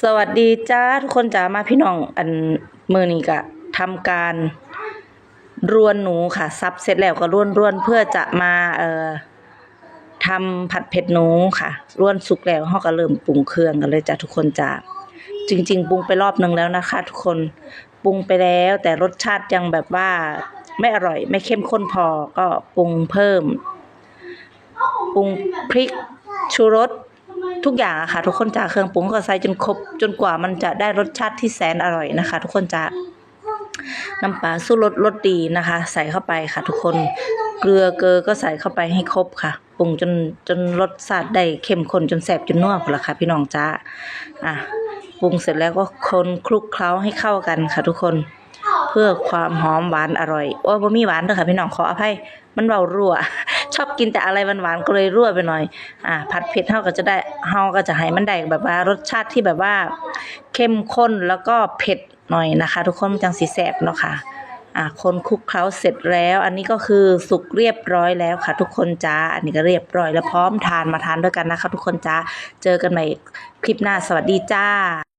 สวัสดีจ้าทุกคนจ้ามาพี่น้องอันมือนี้ก็ทำการรวนหนูค่ะซับเสร็จแล้วก็ร่วนร่วนเพื่อจะมาเอ่อทำผัดเผ็ดหนูค่ะร่วนสุกแล้วเฮาก็เริ่มปรุงเครื่องกันเลยจ้าทุกคนจ้าจริง ๆ ปรุงไปรอบนึงแล้วนะคะ ทุกคนปรุงไปแล้ว แต่รสชาติยังแบบว่าไม่อร่อย ไม่เข้มข้นพอก็ปรุงเพิ่มปรุงพริกชูรส ทุกอย่างอะค่ะ ทุกคนจะเครื่องปรุงก็ใส่จนครบจนกว่ามันจะได้รสชาติที่แสนอร่อยนะคะ ทุกคนจะน้ำปลาสู้รสรสดีนะคะ ใส่เข้าไปค่ะ ทุกคนเกลือเกลือก็ใส่เข้าไปให้ครบค่ะปรุงจนจนรสชาติได้เข้มข้นจนแสบจนนัวพอละค่ะ พี่น้องจ้าอะปรุงเสร็จแล้วก็คนคลุกเคล้าให้เข้ากันค่ะ ทุกคน เพื่อความหอมหวานอร่อย โอ้ยบ่มีหวานเด้อค่ะพี่น้องขออภัย มันเบารั่ว ชอบกินแต่อะไรหวานๆก็เลยรั่วไปหน่อย อ่า ผัดเผ็ดเฮาก็จะได้เฮาก็จะให้มันได้แบบว่ารสชาติที่แบบว่า เข้มข้นแล้วก็เผ็ดหน่อยนะคะ ทุกคนมันจังสีแสบเนาะค่ะอ่าคนคลุกเคล้าเสร็จแล้ว อันนี้ก็คือสุกเรียบร้อยแล้วค่ะ ทุกคนจ้า อันนี้ก็เรียบร้อยแล้วพร้อมทานมาทานด้วยกันนะคะ ทุกคนจ้า เจอกันใหม่คลิปหน้าสวัสดีจ้า